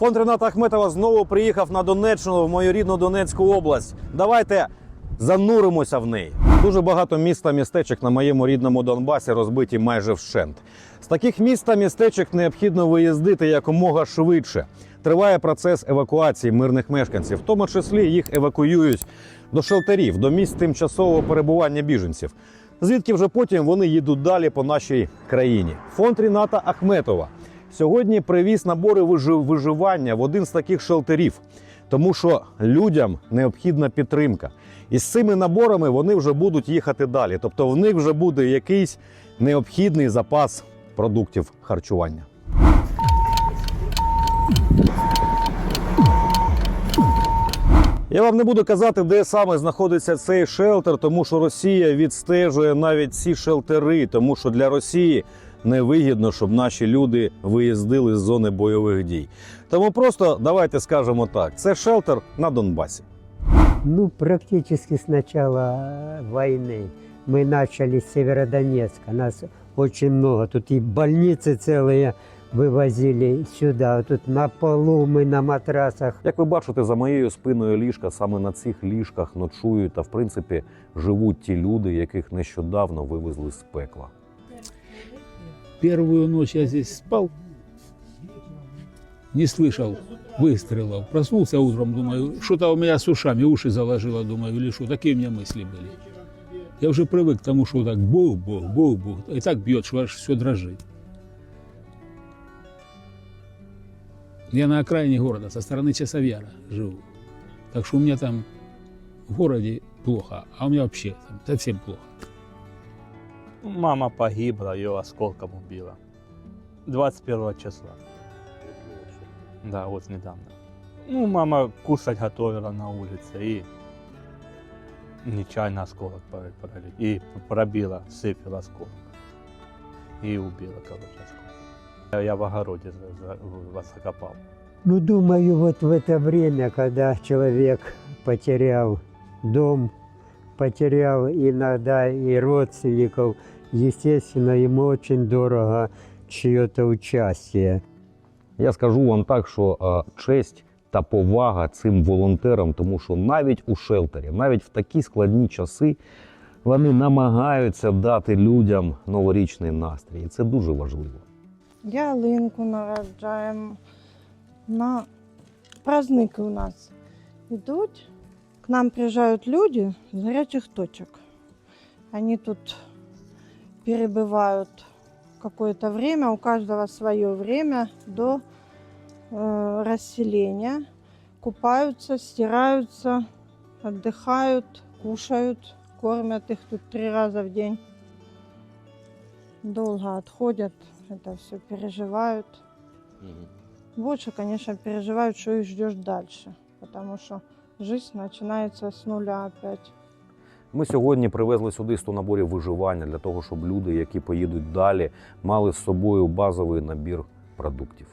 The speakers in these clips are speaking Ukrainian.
Фонд Рената Ахметова знову приїхав на Донеччину в мою рідну Донецьку область. Давайте зануримося в неї. Дуже багато міст та містечок на моєму рідному Донбасі розбиті майже вщент. З таких міст та містечок необхідно виїздити якомога швидше. Триває процес евакуації мирних мешканців, в тому числі їх евакуюють до шелтерів, до місць тимчасового перебування біженців. Звідки вже потім вони їдуть далі по нашій країні. Фонд Ріната Ахметова сьогодні привіз набори вижи- виживання в один з таких шелтерів, тому що людям необхідна підтримка. І з цими наборами вони вже будуть їхати далі. Тобто в них вже буде якийсь необхідний запас продуктів харчування. Я вам не буду казати, де саме знаходиться цей шелтер, тому що Росія відстежує навіть ці шелтери, тому що для Росії невигідно, щоб наші люди виїздили з зони бойових дій. Тому просто давайте скажемо так: це шелтер на Донбасі. Ну, практически с начала э, войны. Мы начали с Северодонецка. Нас очень много. Тут и больницы целые вывозили сюда. Тут на полу мы на матрасах. Як ви бачите, за моєю спиною ліжка саме на цих ліжках ночують та в принципі живуть ті люди, яких нещодавно вивезли з пекла. Первую ночь я здесь спал, не слышал выстрелов. Проснулся утром, думаю, что-то у меня с ушами, уши заложило, думаю, или что. Такие у меня мысли были. Я уже привык к тому, что так бух-бух, бух-бух. И так бьет, что аж все дрожит. Я на окраине города, со стороны Часовьяра живу. Так что у меня там в городе плохо, а у меня вообще там совсем плохо. Мама погибла, ее осколком убила. 21 числа. Да, вот недавно. Ну, мама кушать готовила на улице и нечаянно осколок пролетел. И пробила, сыпила осколок. И убила, короче, осколок. Я в огороде вас закопал. Ну, думаю, вот в это время, когда человек потерял дом, потерял иногда и родственников, естественно, ему очень дорого чье-то участие. Я скажу вам так, що е, честь та повага цим волонтерам, тому що навіть у шелтері, навіть в такі складні часи, вони намагаються дати людям новорічний настрій. І це дуже важливо. Ялинку наряджаємо. На праздники у нас йдуть. К нам приїжджають люди з гарячих точок. Они тут перебывают какое-то время, у каждого свое время до э, расселения. Купаются, стираются, отдыхают, кушают, кормят их тут три раза в день. Долго отходят, это все переживают. Больше, конечно, переживают, что их ждешь дальше, потому что жизнь начинается с нуля опять. Ми сьогодні привезли сюди 100 наборів виживання для того, щоб люди, які поїдуть далі, мали з собою базовий набір продуктів.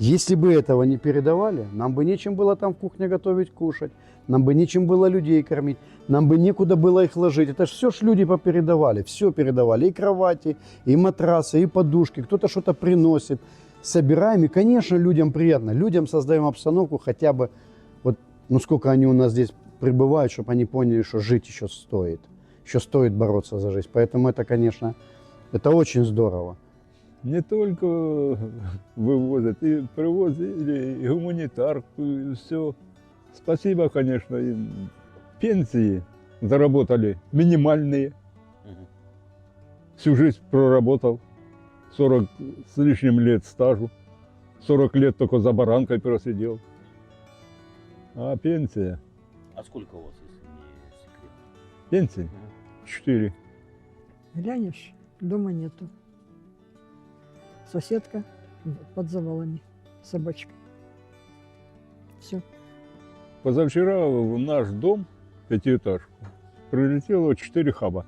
Если бы этого не передавали, нам бы нечем было там в кухне готовить, кушать, нам бы нечем было людей кормить, нам бы некуда было их ложить. Это же все ж люди попередавали, все передавали, и кровати, и матрасы, и подушки, кто-то что-то приносит. Собираем, и, конечно, людям приятно. Людям создаем обстановку хотя бы, вот, ну сколько они у нас здесь пребывают, чтобы они поняли, что жить еще стоит, еще стоит бороться за жизнь. Поэтому это, конечно, это очень здорово. не только вывозят, и привозили и гуманитарку, и все. Спасибо, конечно, им. Пенсии заработали минимальные. Всю жизнь проработал, 40 с лишним лет стажу. 40 лет только за баранкой просидел. А пенсия? А скільки у вас, якщо не секрет? Пенсии? Четыре. Глянешь, дома нету. Соседка под завалами, собачка. Все. Позавчера в наш дом, пятиэтажку, прилетело четыре хаба.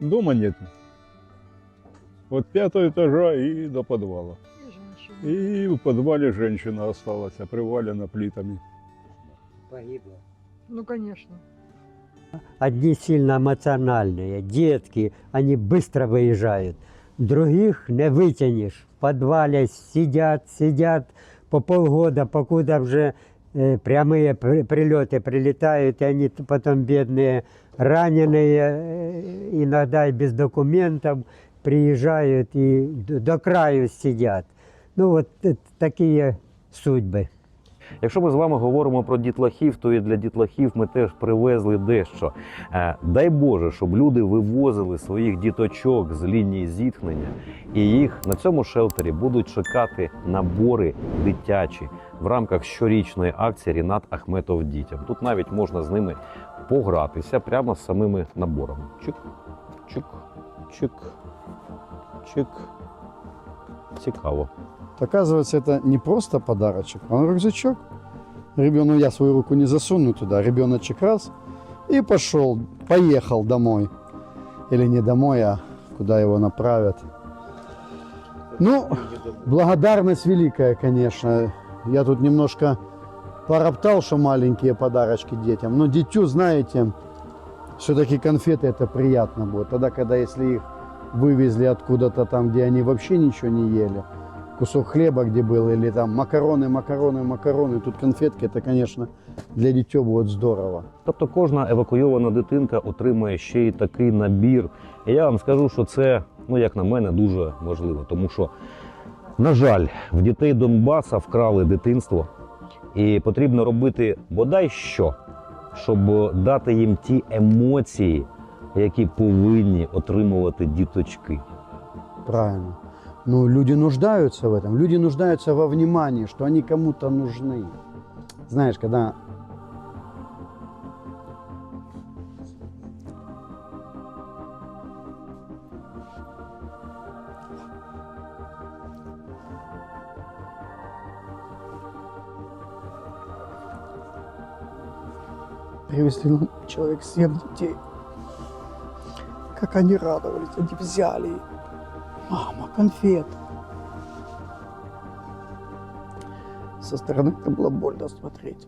Дома нет. От пятого этажа и до подвала. И в подвале женщина осталась, а привалена плитами. Погибло. Ну, конечно. Одни сильно эмоциональные, детки, они быстро выезжают. других не вытянешь. В подвале сидят, сидят по полгода, покуда уже э, прямые при- прилеты прилетают, и они т- потом бедные, раненые, э, иногда и без документов, приезжают и д- до краю сидят. Ну вот э, такие судьбы. Якщо ми з вами говоримо про дітлахів, то і для дітлахів ми теж привезли дещо. Е, Дай Боже, щоб люди вивозили своїх діточок з лінії зіткнення, і їх на цьому шелтері будуть чекати набори дитячі в рамках щорічної акції Рінат Ахметов дітям. Тут навіть можна з ними погратися прямо з самими наборами. Чик, чик, чик, чик. Цікаво. Оказывается, это не просто подарочек, а рюкзачок. Ребенок, я свою руку не засуну туда, ребеночек раз и пошел, поехал домой. Или не домой, а куда его направят. Ну, благодарность великая, конечно. Я тут немножко пороптал, что маленькие подарочки детям. Но дитю, знаете, все-таки конфеты это приятно будет. Тогда, когда если их вывезли откуда-то там, где они вообще ничего не ели, кусок хлеба, где был, или там макароны, макароны, макароны. Тут конфетки, это, конечно, для дитё будет здорово. Тобто кожна евакуйована дитинка отримує ще й такий набір. І я вам скажу, що це, ну як на мене, дуже важливо, тому що, на жаль, в дітей Донбаса вкрали дитинство, і потрібно робити бодай що, щоб дати їм ті емоції, які повинні отримувати діточки. Правильно. Ну, люди нуждаются в этом. Люди нуждаются во внимании, что они кому-то нужны. Знаешь, когда Привезли ну, человек семь детей. Как они радовались, они взяли. Мама, конфет. Со стороны это было больно смотреть.